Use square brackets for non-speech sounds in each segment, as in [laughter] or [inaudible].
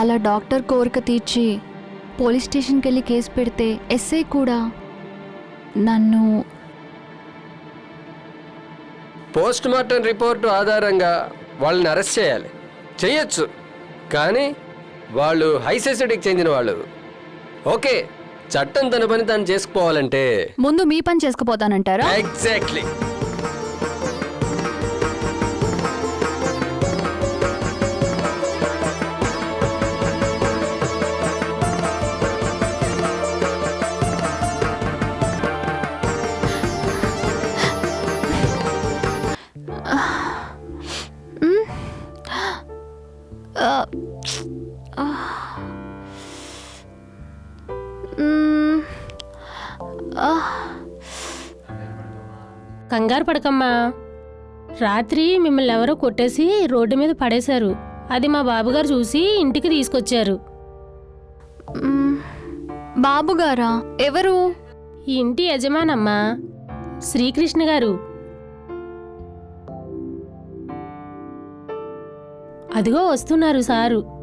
అలా డాక్టర్ కోరిక తీర్చి పోలీస్ స్టేషన్కి వెళ్ళి కేసు పెడితే ఎస్ఐ కూడా నన్ను పోస్ట్ మార్టం రిపోర్టు ఆధారంగా వాళ్ళని అరెస్ట్ చేయాలి. చేయొచ్చు కానీ వాళ్ళు హై సొసైటీకి చెందిన వాళ్ళు. ఓకే చట్టం తన పని తాను చేసుకుపోవాలంటే. ముందు మీ పని చేసుకుపోతానంటారా? ఎగ్జాక్ట్లీ. కంగారు పడకమ్మా. రాత్రి మిమ్మల్ని ఎవరో కొట్టేసి రోడ్డు మీద పడేశారు. అది మా బాబుగారు చూసి ఇంటికి తీసుకొచ్చారు. మ్మ్. బాబు గారా ఎవరు? ఈ ఇంటి యజమానమ్మా శ్రీకృష్ణ గారు. అదిగో వస్తున్నారు సారు.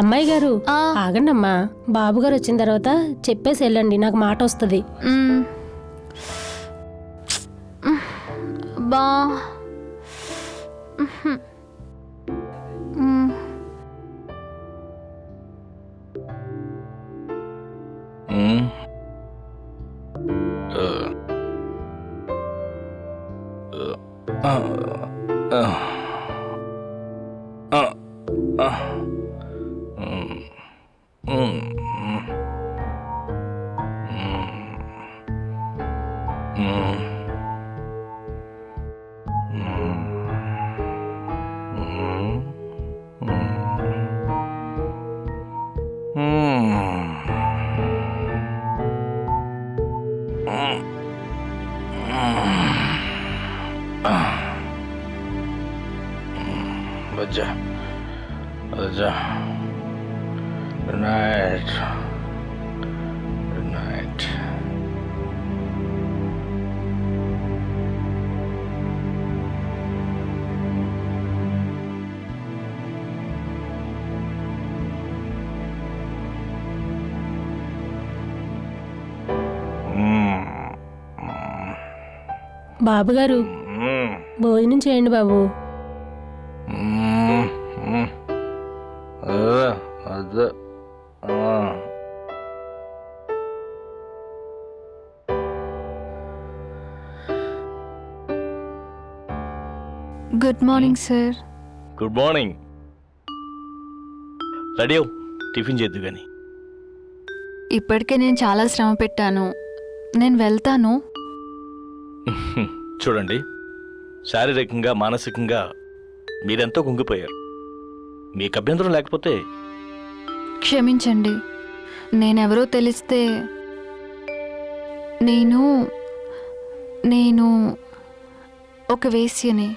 అమ్మాయి గారు ఆ, ఆగండమ్మా బాబుగారు వచ్చిన తర్వాత చెప్పేసి వెళ్ళండి నాకు మాట వస్తుంది. బా. 嗯。బాబుగారు. భోజనం చేయండి బాబు. Good morning sir good morning ready. Tiffin చేద్దు కానీ ఇప్పటికే నేను చాలా శ్రమ పెట్టాను. నేను వెళ్తాను. చూడండి శారీరకంగా మానసికంగా మీరెంతో కుంగిపోయారు. మీకు అభ్యంతరం లేకపోతే క్షమించండి. నేనెవరో తెలిస్తే నేను నేను ఒక వేశ్యని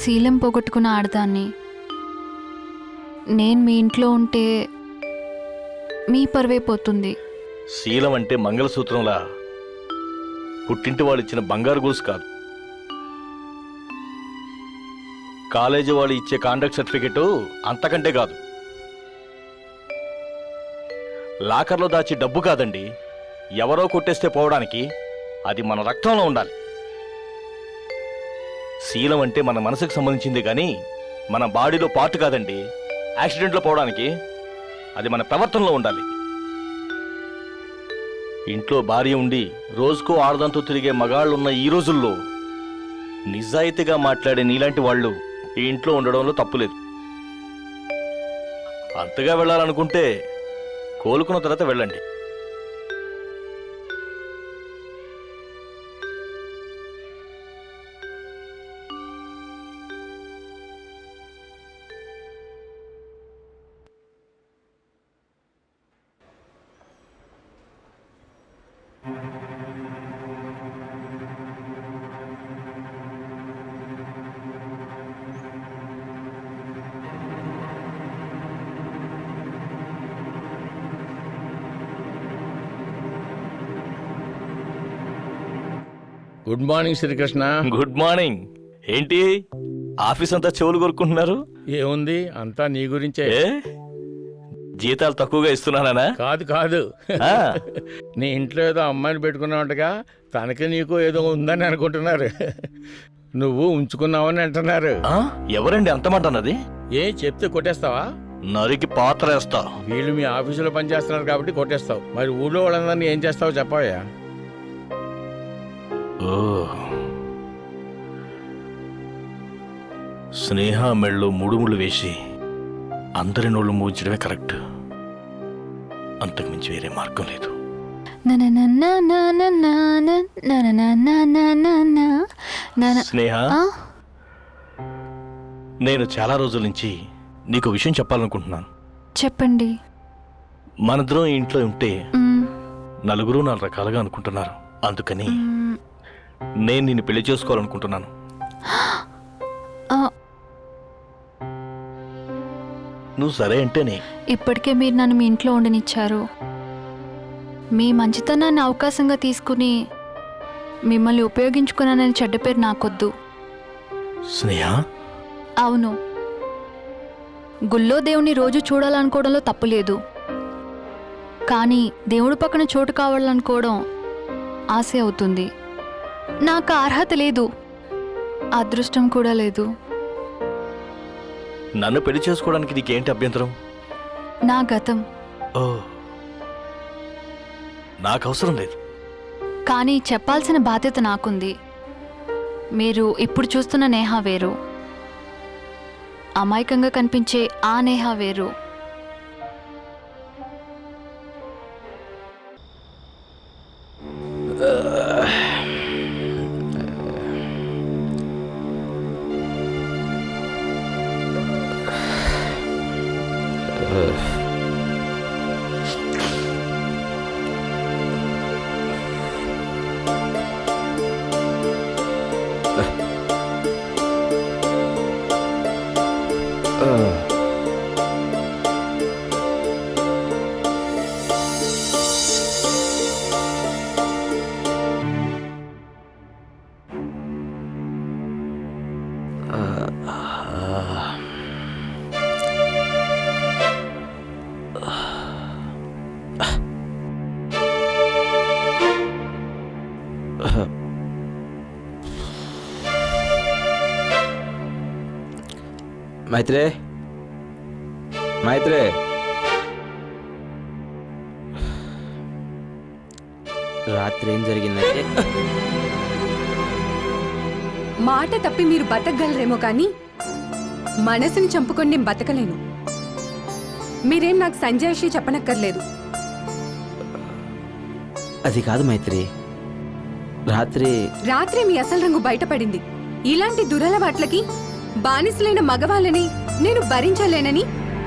శీలం పోగొట్టుకున్న ఆడదాన్ని. నేను మీ ఇంట్లో ఉంటే మీ పరువే పోతుంది. శీలం అంటే మంగళసూత్రంలా పుట్టింటి వాళ్ళు ఇచ్చిన బంగారు గొలుసు కాదు. కాలేజీ వాళ్ళు ఇచ్చే కాండక్ట్ సర్టిఫికెట్ అంతకంటే కాదు. లాకర్లో దాచి డబ్బు కాదండి ఎవరో కొట్టేస్తే పోవడానికి అది మన రక్తంలో ఉండాలి. శీలం అంటే మన మనసుకు సంబంధించింది కానీ మన బాడీలో పార్ట్ కాదండి యాక్సిడెంట్లో పోవడానికి అది మన ప్రవర్తనలో ఉండాలి. ఇంట్లో భార్య ఉండి రోజుకో ఆడదంతో తిరిగే మగాళ్ళున్న ఈ రోజుల్లో నిజాయితీగా మాట్లాడే నీలాంటి వాళ్ళు ఈ ఇంట్లో ఉండడంలో తప్పులేదు. అంతగా వెళ్ళాలనుకుంటే కోలుకున్న తర్వాత వెళ్ళండి. Good morning Srikrishna. Good morning. ఏంటి? ఆఫీస్ అంతా చెవులు కొరుకుంటున్నారు ఏముంది? అంతా నీ గురించే. ఏ? జీతాలు తక్కువగా ఇస్తున్నానా కాదు కాదు. ఆ, నీ ఇంట్లో ఏదో అమ్మాయిని పెట్టుకున్నావుంటగా తనకి నీకు ఏదో ఉందని అనుకుంటున్నారు. నువ్వు ఉంచుకున్నావని అంటున్నారు. ఆ, ఎవరండి అంతమాట అన్నది? ఏ చెప్తే కొట్టేస్తావా? నరికి పాత్ర వేస్తా. వీళ్ళు మీ ఆఫీసులో పనిచేస్తున్నారు కాబట్టి కొట్టేస్తావు. మరి ఊళ్ళో వాళ్ళందరినీ ఏం చేస్తావో చెప్పవయ్యా. స్నేహ మెళ్ళు ముడుములు వేసి అందరి నోళ్ళు మూయించడమే కరెక్ట్ అంతకుమించి వేరే మార్గం లేదు స్నేహ నేను చాలా రోజుల నుంచి నీకు విషయం చెప్పాలనుకుంటున్నాను చెప్పండి మనిద్దరం ఇంట్లో ఉంటే నలుగురు నాలుగు రకాలుగా అనుకుంటున్నారు అందుకని నేను నిన్ను పెళ్ళి చేసుకోవాలనుకుంటున్నాను. నువ్వు సరే అంటేనే. ఇప్పటికే మీరు నన్ను మీ ఇంట్లో ఉండనిచ్చారు. మీ మంచితనాన్ని అవకాశంగా తీసుకుని మిమ్మల్ని ఉపయోగించుకున్నానని చెడ్డ పేరు నాకొద్దు. స్నేహ? అవును. గుళ్ళో దేవుని రోజు చూడాలనుకోవడంలో తప్పు లేదు. కానీ దేవుడి పక్కన చోటు కావాలనుకోవడం ఆశ అవుతుంది. నాకు అర్హత లేదు. అదృష్టం కూడా లేదు. నన్ను పెళ్ళి చేసుకోవడానికి నీకేంటి అభ్యంతరం? నా గతం. ఓ. నాకు అవసరం లేదు. కానీ చెప్పాల్సిన బాధ్యత నాకుంది. మీరు ఇప్పుడు చూస్తున్న నేహ వేరు. అమాయకంగా కనిపించే ఆ నేహ వేరు. మైత్రే. మైత్రే. రాత్రి ఏం జరిగిందంటే? మాట తప్పి మీరు బతకగలరేమో కానీ మనసుని చంపుకొని నేను బతకలేను. మీరేం నాకు సంజాయిషి చెప్పనక్కర్లేదు. అది కాదు మైత్రి. రాత్రి రాత్రి మీ అసలు రంగు బయటపడింది. ఇలాంటి దురలవాట్లకి బానిసలైన మగవాళ్ళని నేను భరించలేనని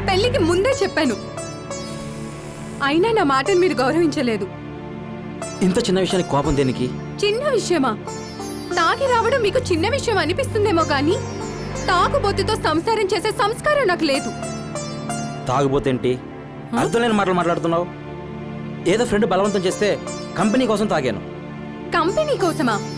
పెళ్ళికి ముందే చెప్పాను. అయినా నా మాటను మీరు గౌరవించలేదు. ఇంత చిన్న విషయానికి కోపం దేనికి? చిన్న విషయమా? తాగి రావడం మీకు చిన్న విషయం అనిపిస్తుందేమో కానీ తాగుబోతుతో సంసారం చేసే సంస్కారం నాకు లేదు. తాగుపోతేంటి అర్థం లేని మాటలు మాట్లాడుతున్నావు. ఏదో ఫ్రెండ్ బలవంతం చేస్తే కంపెనీ కోసం తాగాను. కంపెనీ కోసమా?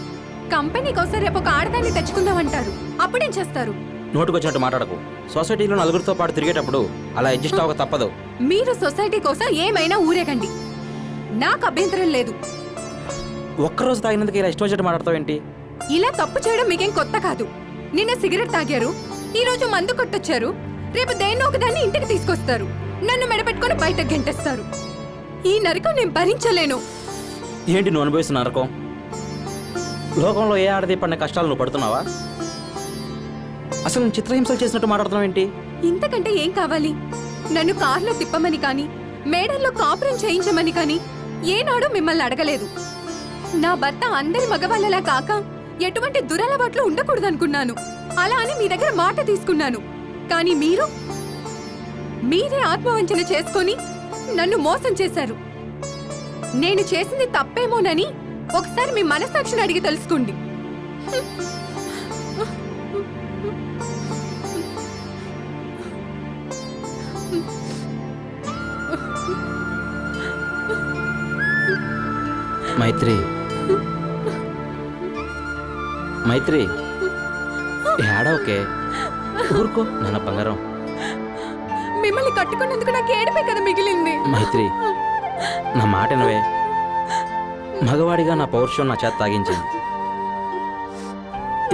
కంపెనీ కోసం రేపు ఒక ఆడదాన్ని తెచ్చుకుందామంటారు. అప్పుడేం చేస్తారు? నోటుకొచ్చినట్టు మాట్లాడకు. సొసైటీలో నలుగురితో పాటు తిరిగేటప్పుడు అలా అడ్జస్ట్ అవ్వక తప్పదు. మీరు సొసైటీ కోసం ఏమైనా ఊరేగండి. నాకు అభ్యంతరం లేదు. ఒక్కరోజు తాగినందుకు ఇలా ఇష్టం వచ్చినట్టు మాట్లాడతావేంటి ఇలా తప్పు చేయడం మీకేం కొత్త కాదు. నిన్న సిగరెట్ తాగారు. ఈ రోజు మందు కొట్టొచ్చారు. రేపు దేన్నో ఒకదాన్ని ఇంటికి తీసుకొస్తారు. నన్ను మెడపెట్టుకొని బయట గెంటేస్తారు. ఈ నరకం నేను భరించలేను. ఏంటి నువ్వు అనుభవిస్తున్న నరకం? లోకంలో ఏ ఆడది పడిన కష్టాలు నువ్వు పడుతున్నావా? అసలు నేను చిత్రహింసలు చేసినట్టు మాట్లాడుతున్నావు ఏంటి? ఇంతకంటే ఏం కావాలి? నన్ను కార్లో తిప్పమని కానీ మేడల్లో కాపురం చేయించమని కానీ ఏనాడు మిమ్మల్ని అడగలేదు. నా భర్త అందరి మగవాళ్ళలా కాక ఎటువంటి దురలవాట్లు ఉండకూడదనుకున్నాను. అలా అని మీ దగ్గర మాట తీసుకున్నాను. కానీ మీరు మీరే ఆత్మవంచన చేసుకొని నన్ను మోసం చేశారు. నేను చేసింది తప్పేమోనని ఒకసారి మీ మనసాక్షిని అడిగి తెలుసుకోండి. మైత్రి. మైత్రి. ఏడా ఓకే ఊరుకో నాన్న బంగారం. మిమ్మల్ని కట్టుకున్నందుకు నాకు ఏడిపే కదా మిగిలింది. మైత్రి నా మాట వినవే. మగవాడిగా నా పౌరుషం నా చేత తాగించింది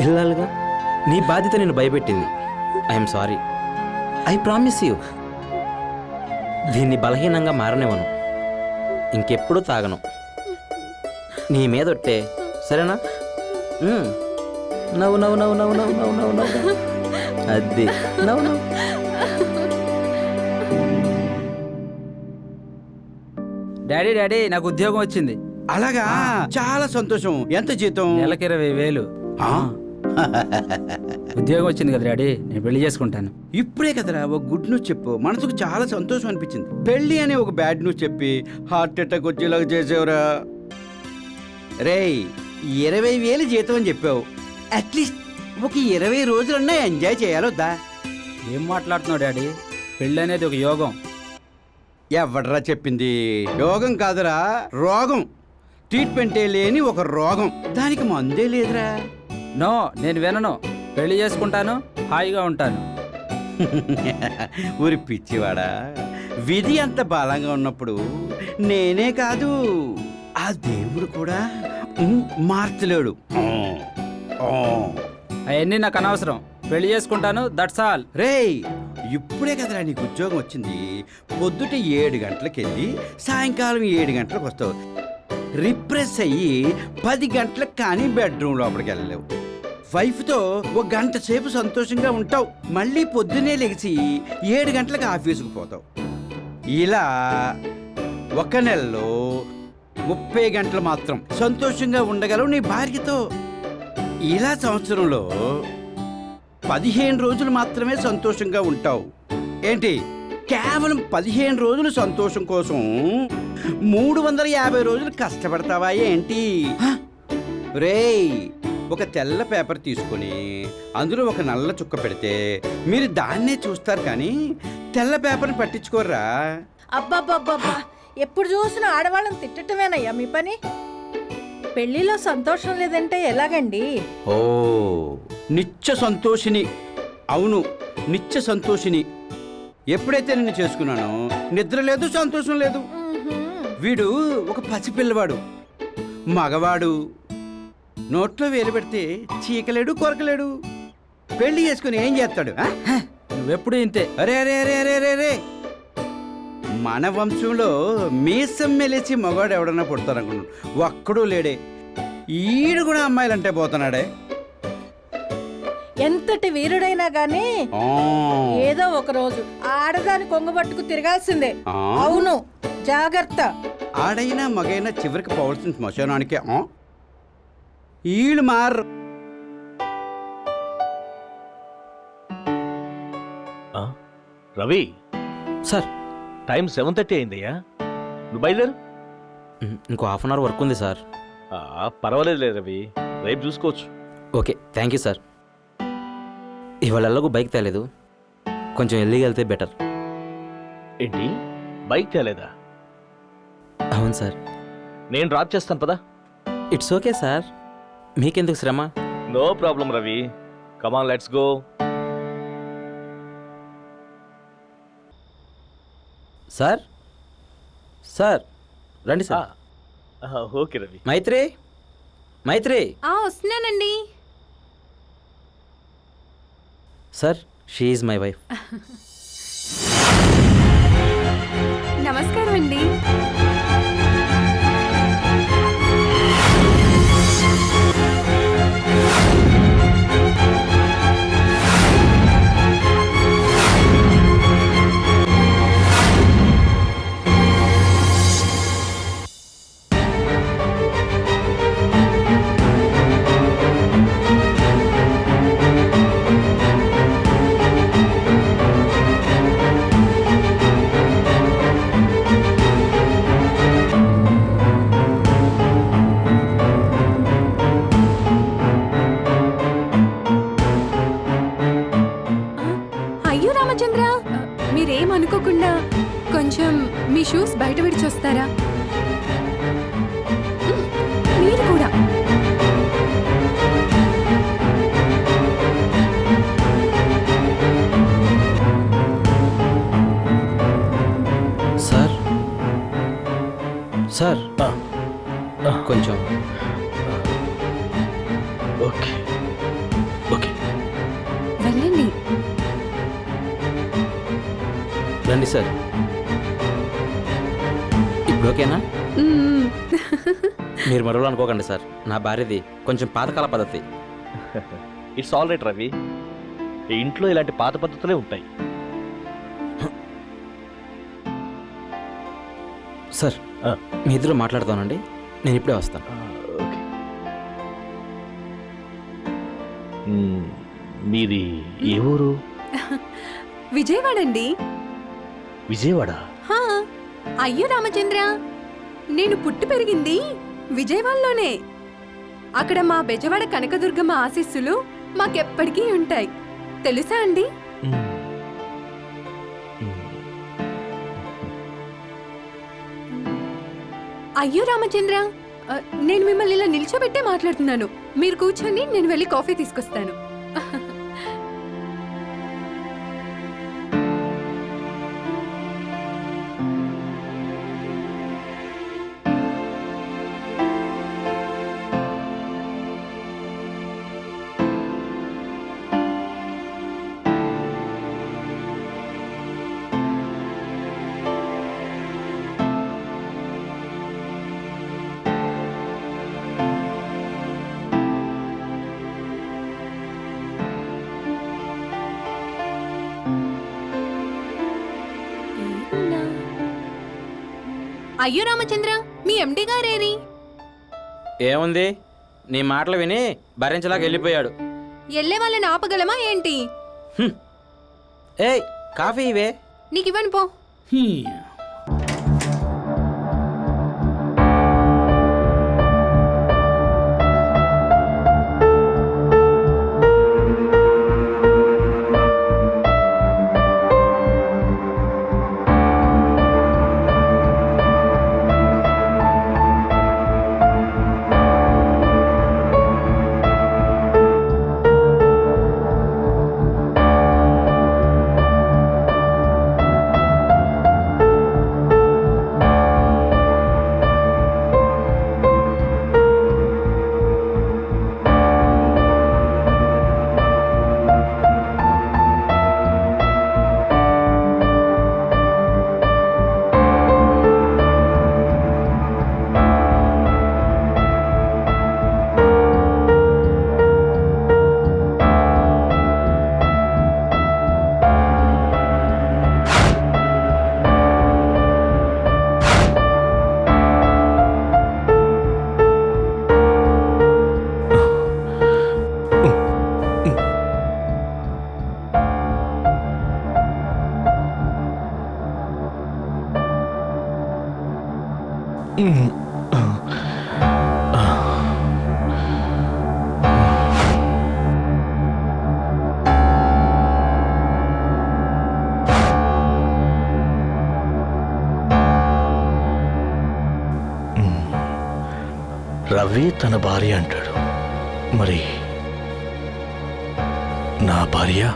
ఇల్లాలుగా నీ బాధ్యత నేను భయపెట్టింది. I'm sorry. I promise you. దీన్ని బలహీనంగా మారనివ్వను. ఇంకెప్పుడు తాగను. నీ మీదొట్టే. సరేనా? నవ్వు నవ్వు నవ్వు నవ్వు నవ్వు నవ్వు నవ్వు నవ్వు. అది. నవ్వు నవ్వు. డాడీ డాడీ నాకు ఉద్యోగం వచ్చింది. అలాగా? చాలా సంతోషం. ఎంత జీతం? నెలకి ఇరవై వేలు. ఆ? ఉద్యోగం వచ్చింది కదా డాడీ నేను పెళ్ళి చేసుకుంటాను. ఇప్పుడే కదరా ఒక గుడ్ న్యూస్ చెప్పు. మనసుకు చాలా సంతోషం అనిపించింది. పెళ్ళి అనే ఒక బ్యాడ్ న్యూస్ చెప్పి హార్ట్ అటాక్ వచ్చేలాగా చేసేవరా? రేయ్ ఇరవై వేలు జీతం అని చెప్పావు. అట్లీస్ట్ ఒక ఇరవై రోజులన్నా ఎంజాయ్ చేయాలొద్దా ఏం మాట్లాడుతున్నావు డాడీ? పెళ్ళి అనేది ఒక యోగం. ఎవడరా చెప్పింది? యోగం కాదురా రోగం. ట్రీట్మెంటే లేని ఒక రోగం. దానికి మందే లేదురా. నో నేను వినను. పెళ్ళి చేసుకుంటాను హాయిగా ఉంటాను. [laughs] ఊరి పిచ్చివాడా. విధి అంత బలంగా ఉన్నప్పుడు నేనే కాదు ఆ దేవుడు కూడా మార్చలేడు. అవన్నీ నాకు అనవసరం. పెళ్ళి చేసుకుంటాను దట్స్ ఆల్ రేయ్ ఇప్పుడే కదరా నీకు ఉద్యోగం వచ్చింది. పొద్దుట ఏడు గంటలకు వెళ్ళి సాయంకాలం ఏడు గంటలకు వస్తావు. రిప్రెస్ అయ్యి పది గంటలకు కానీ బెడ్రూమ్ లోపలికి వెళ్ళలేవు. వైఫ్తో ఒక గంట సేపు సంతోషంగా ఉంటావు. మళ్ళీ పొద్దునే లెగిసి ఏడు గంటలకు ఆఫీసుకు పోతావు. ఇలా ఒక నెలలో ముప్పై గంటలు మాత్రం సంతోషంగా ఉండగలవు నీ భార్యతో. ఇలా సంవత్సరంలో పదిహేను రోజులు మాత్రమే సంతోషంగా ఉంటావు. ఏంటి? కేవలం పదిహేను రోజులు సంతోషం కోసం మూడు వందల యాభై రోజులు కష్టపడతావా ఏంటి? రేయ్ ఒక తెల్ల పేపర్ తీసుకొని అందులో ఒక నల్ల చుక్క పెడితే మీరు దాన్నే చూస్తారు కానీ తెల్ల పేపర్ని పట్టించుకోర్రా. అబ్బబ్బబ్బబ్బా ఎప్పుడు చూసినా ఆడవాళ్ళని తిట్టటమేనయ్యా మీ పని? పెళ్ళిలో సంతోషం లేదంటే ఎలాగండి? ఓ నిత్య సంతోషిని. అవును నిత్య సంతోషిని. ఎప్పుడైతే నిన్ను చేసుకున్నానో నిద్ర లేదు సంతోషం లేదు. వీడు ఒక పసిపిల్లవాడు. మగవాడు నోట్లో వేలు పెడితే చీకలేడు కొరకలేడు. పెళ్ళి చేసుకుని ఏం చేస్తాడు? నువ్వెప్పుడు ఇంతే. అరే అరే అరే అరే అరే అరే. మన వంశంలో మీసం మెలిసి మగాడు ఎవడన్నా పుడతారనుకున్నాడు ఒక్కడూ లేడే. ఈడు కూడా అమ్మాయిలంటే పోతున్నాడే. ఎంతటి వీరుడైనా గాని. ఏదో ఒక రోజు ఆడదాని కొంగబట్టుకు తిరగాల్సిందే. అవును జాగ్రత్త. ఆడైనా మగైనా చివరికి పోవాల్సిన శ్మశానానికే ఆ? ఈళ్ళు మార్ ఆ? Ravi? Sir. Time seven thirty అయిందయ్యా. నువ్వు బయలుదేరు. ఇంకో హాఫ్ అన్ అవర్ వర్క్ ఉంది సార్. ఆ, పర్వాలేదులే రవి. రేపు చూసుకోవచ్చు. Okay thank you sir. ఇవాళ ఎలాగో బైక్ తేలేదు. కొంచెం ఎల్లిగా వెళ్తే బెటర్. ఏంటి? బైక్ తేలేదా? అవును సార్. నేను డ్రాప్ చేస్తాను పదా. It's okay sir. మీకెందుకు శ్రమ? No problem Ravi. Come on let's go sir? Sir రండి సార్. ఓకే రవి. మైత్రి? మైత్రి? ఆ వస్తున్నానండి. Sir she is my wife కొంచెం. ఓకే. ఓకే. వెళ్ళండి. రండి సార్. ఇప్పుడు ఓకేనా. మీరు మరోలా అనుకోకండి సార్. నా భార్యది కొంచెం పాతకాల పద్ధతి. ఇట్స్ ఆల్ రైట్ రవి ఇంట్లో ఇలాంటి పాత పద్ధతులే ఉంటాయి. సార్. మీ ఇద్దరు మాట్లాడతానండి. నేను ఇప్పుడే వస్తాను. మ్మ్, మీది ఏ ఊరు? [laughs] విజయవాడ అండి విజయవాడ? హా, అయ్యో రామచంద్ర నేను పుట్టి పెరిగింది విజయవాడలోనే. అక్కడ మా బెజవాడ కనకదుర్గమ్మ ఆశీస్సులు మాకెప్పటికీ ఉంటాయి. తెలుసా అండి? అయ్యో రామచంద్ర. నేను మిమ్మల్ని ఇలా నిల్చోబెట్టే మాట్లాడుతున్నాను. మీరు కూర్చొని నేను వెళ్ళి కాఫీ తీసుకొస్తాను. అయ్యో రామచంద్ర మీ ఎండి గారేరి ఏముంది? నీ మాటలు విని భరించలాగా వెళ్ళిపోయాడు. ఎల్లే వాళ్ళని ఆపగలమా ఏంటి? ఏయ్ కాఫీ ఇవే. నీకు ఇవ్వను పో. రవి తన భార్య అంటాడు. మరి నా భార్య?